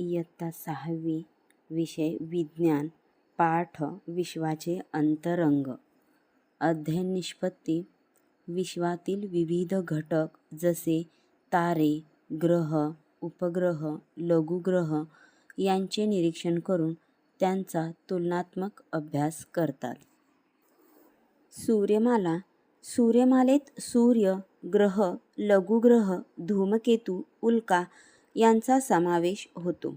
इयत्ता सहावी विषय विज्ञान पाठ विश्वाचे अंतरंग. अध्ययन निष्पत्ती. विश्वातील विविध घटक जसे तारे ग्रह उपग्रह लघुग्रह यांचे निरीक्षण करून त्यांचा तुलनात्मक अभ्यास करतात. सूर्यमाला. सूर्यमालेत सूर्य, ग्रह, लघुग्रह, धूमकेतू, उल्का यांचा समावेश होतो.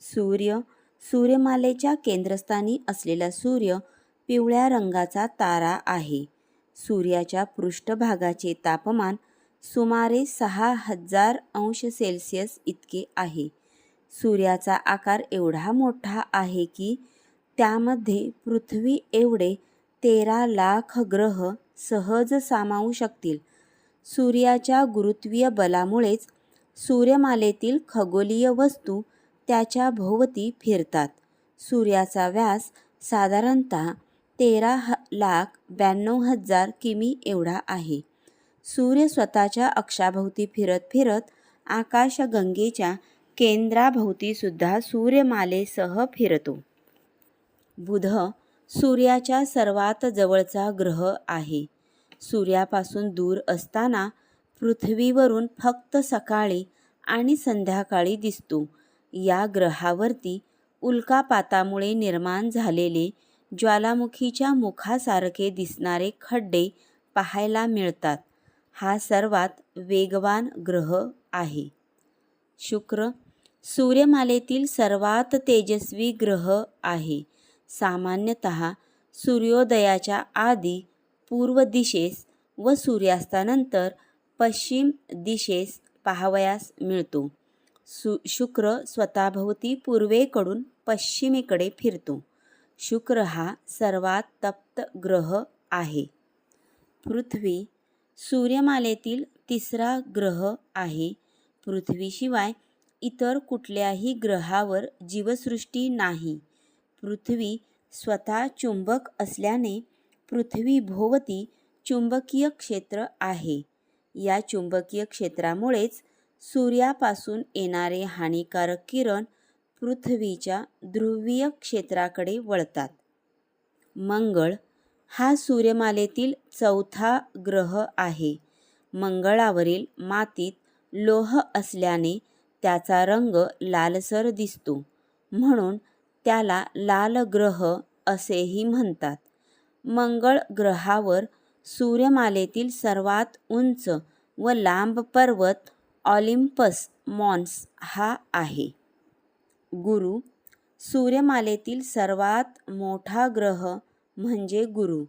सूर्य सूर्यमालेच्या केंद्रस्थानी असलेला सूर्य पिवळ्या रंगाचा तारा आहे. सूर्याच्या पृष्ठभागाचे तापमान सुमारे सहा हजार अंश सेल्सिअस इतके आहे. सूर्याचा आकार एवढा मोठा आहे की त्यामध्ये पृथ्वी एवढे तेरा लाख ग्रह सहज सामावू शकतील. सूर्याच्या गुरुत्वीय बलामुळेच सूर्यमालेतील खगोलीय वस्तू त्याच्या भोवती फिरतात. सूर्याचा व्यास साधारणतः तेरा ह लाख ब्याण्णव हजार किमी एवढा आहे. सूर्य स्वतःच्या अक्षाभोवती फिरत फिरत आकाशगंगेच्या केंद्राभोवतीसुद्धा सूर्यमालेसह फिरतो. बुध सूर्याच्या सर्वात जवळचा ग्रह आहे. सूर्यापासून दूर असताना पृथ्वीवरून फक्त सकाळी आणि संध्याकाळी दिसतो. या ग्रहावरती उल्कापातामुळे निर्माण झालेले ज्वालामुखीच्या मुखासारखे दिसणारे खड्डे पाहायला मिळतात. हा सर्वात वेगवान ग्रह आहे. शुक्र सूर्यमालेतील सर्वात तेजस्वी ग्रह आहे. सामान्यतः सूर्योदयाच्या आधी पूर्व दिशेस व सूर्यास्तानंतर पश्चिम दिशेस पाहावयास मिळतो. सु शुक्र स्वतःभोवती पूर्वेकडून पश्चिमेकडे फिरतो. शुक्र हा सर्वात तप्त ग्रह आहे. पृथ्वी सूर्यमालेतील तिसरा ग्रह आहे. पृथ्वीशिवाय इतर कुठल्याही ग्रहावर जीवसृष्टी नाही. पृथ्वी स्वतः चुंबक असल्याने पृथ्वीभोवती चुंबकीय क्षेत्र आहे. या चुंबकीय क्षेत्रामुळेच सूर्यापासून येणारे हानिकारक किरण पृथ्वीच्या ध्रुवीय क्षेत्राकडे वळतात. मंगळ हा सूर्यमालेतील चौथा ग्रह आहे. मंगळावरील मातीत लोह असल्याने त्याचा रंग लालसर दिसतो. म्हणून त्याला लाल ग्रह असेही म्हणतात. मंगळ ग्रहावर सूर्यमालेतील सर्वात उंच व लांब पर्वत ऑलिम्पस मॉन्स हा आहे. गुरु सूर्यमालेतील सर्वात मोठा ग्रह म्हणजे गुरु.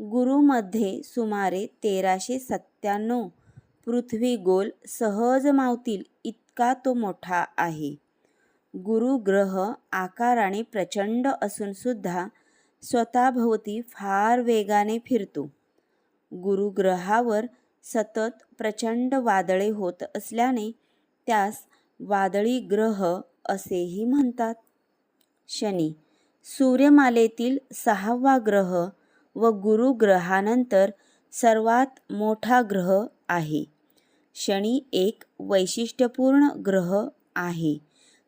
गुरुमध्ये सुमारे तेराशे सत्त्याण्णव पृथ्वीगोल सहज मावतील इतका तो मोठा आहे. गुरु ग्रह आकाराने प्रचंड असूनसुद्धा स्वतःभोवती फार वेगाने फिरतो. गुरुग्रहावर सतत प्रचंड वादळे होत असल्याने त्यास वादळी ग्रह असेही म्हणतात. शनी सूर्यमालेतील सहावा ग्रह व गुरुग्रहानंतर सर्वात मोठा ग्रह आहे. शनी एक वैशिष्ट्यपूर्ण ग्रह आहे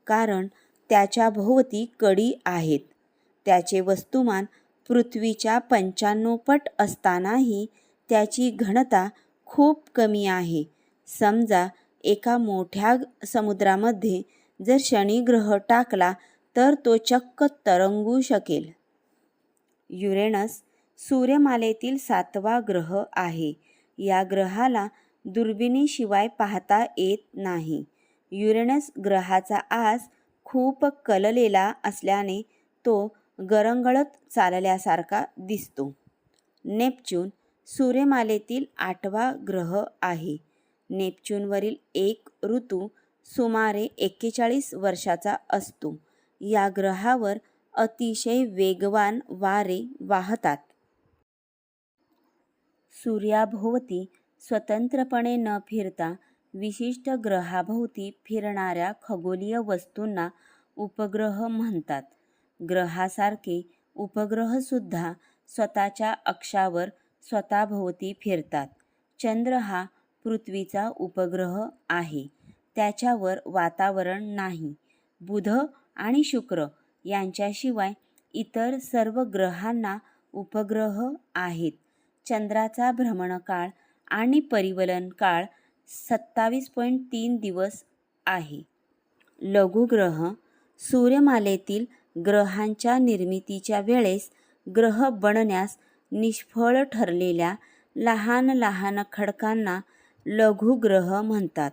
कारण त्याच्या भोवती कडी आहेत. त्याचे वस्तुमान पृथ्वीच्या पंच्याण्णव पट असतानाही त्याची घनता खूप कमी आहे. समजा एका मोठ्या समुद्रामध्ये जर शनिग्रह टाकला तर तो चक्क तरंगू शकेल. युरेनस सूर्यमालेतील सातवा ग्रह आहे. या ग्रहाला दुर्बिणीशिवाय पाहता येत नाही. युरेनस ग्रहाचा आस खूप कललेला असल्याने तो गरंगळत चालल्यासारखा दिसतो. नेपच्यून सूर्यमालेतील आठवा ग्रह आहे. नेपच्यूनवरील एक ऋतू सुमारे एक्केचाळीस वर्षाचा असतो. या ग्रहावर अतिशय वेगवान वारे वाहतात. सूर्याभोवती स्वतंत्रपणे न फिरता विशिष्ट ग्रहाभोवती फिरणाऱ्या खगोलीय वस्तूंना उपग्रह म्हणतात. ग्रहासारखे उपग्रहसुद्धा स्वतःच्या अक्षावर स्वतःभोवती फिरतात. चंद्र हा पृथ्वीचा उपग्रह आहे. त्याच्यावर वातावरण नाही. बुध आणि शुक्र यांच्याशिवाय इतर सर्व ग्रहांना उपग्रह आहेत चंद्राचा भ्रमणकाळ आणि परिवलन काळ सत्तावीस पॉईंट तीन दिवस आहे लघुग्रह सूर्यमालेतील ग्रहांच्या निर्मितीच्या वेळेस ग्रह बनण्यास निष्फळ ठरलेल्या लहान लहान खडकांना लघुग्रह म्हणतात.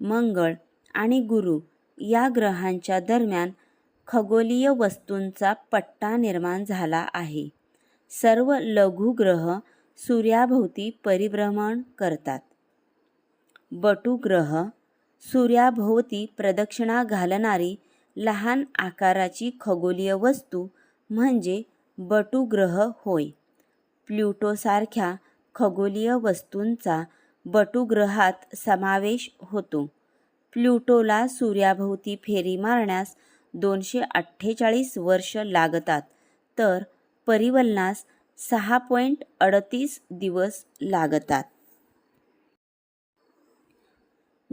मंगळ आणि गुरु या ग्रहांच्या दरम्यान खगोलीय वस्तूंचा पट्टा निर्माण झाला आहे. सर्व लघुग्रह सूर्याभोवती परिभ्रमण करतात. बटुग्रह सूर्याभोवती प्रदक्षिणा घालणारी लहान आकाराची खगोलीय वस्तू म्हणजे बटुग्रह होय. प्ल्युटोसारख्या खगोलीय वस्तूंचा बटुग्रहात समावेश होतो. प्ल्युटोला सूर्याभोवती फेरी मारण्यास दोनशे अठ्ठेचाळीस वर्ष लागतात तर परिवलनास सहा पॉईंट अडतीस दिवस लागतात.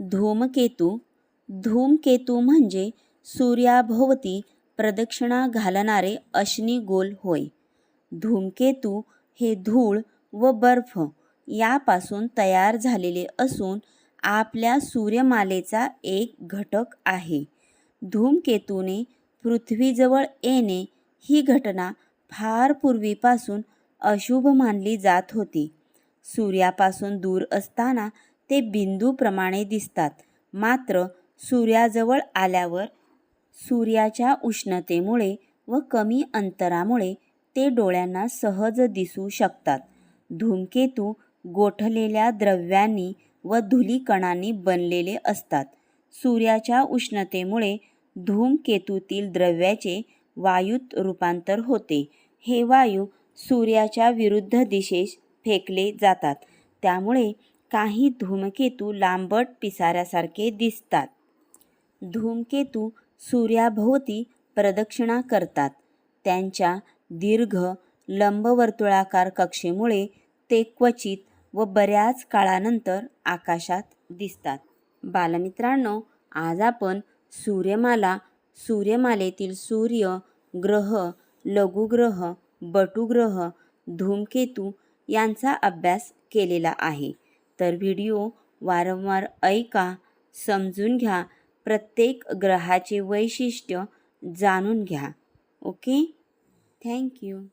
धूमकेतू धूमकेतू म्हणजे सूर्याभोवती प्रदक्षिणा घालणारे अश्नी गोल होय. धूमकेतू हे धूळ व बर्फ यापासून तयार झालेले असून आपल्या सूर्यमालेचा एक घटक आहे. धूमकेतूने पृथ्वीजवळ येणे ही घटना फार पूर्वीपासून अशुभ मानली जात होती. सूर्यापासून दूर असताना ते बिंदूप्रमाणे दिसतात. मात्र सूर्याजवळ आल्यावर सूर्याच्या उष्णतेमुळे व कमी अंतरामुळे ते डोळ्यांना सहज दिसू शकतात. धूमकेतू गोठलेल्या द्रव्यांनी व धुलीकणांनी बनलेले असतात. सूर्याच्या उष्णतेमुळे धूमकेतूतील द्रव्याचे वायूत रूपांतर होते. हे वायू सूर्याच्या विरुद्ध दिशेस फेकले जातात. त्यामुळे काही धूमकेतू लांबट पिसाऱ्यासारखे दिसतात. धूमकेतू सूर्याभोवती प्रदक्षिणा करतात. त्यांच्या दीर्घ लंबवर्तुळाकार कक्षेमुळे ते क्वचित व बऱ्याच काळानंतर आकाशात दिसतात. बालमित्रांनो आज आपण सूर्यमाला सूर्यमालेतील सूर्य ग्रह लघुग्रह बटुग्रह धूमकेतू यांचा अभ्यास केलेला आहे. तर व्हिडिओ वारंवार ऐका समजून घ्या प्रत्येक ग्रहाचे वैशिष्ट्य जाणून घ्या. ओके? Thank you.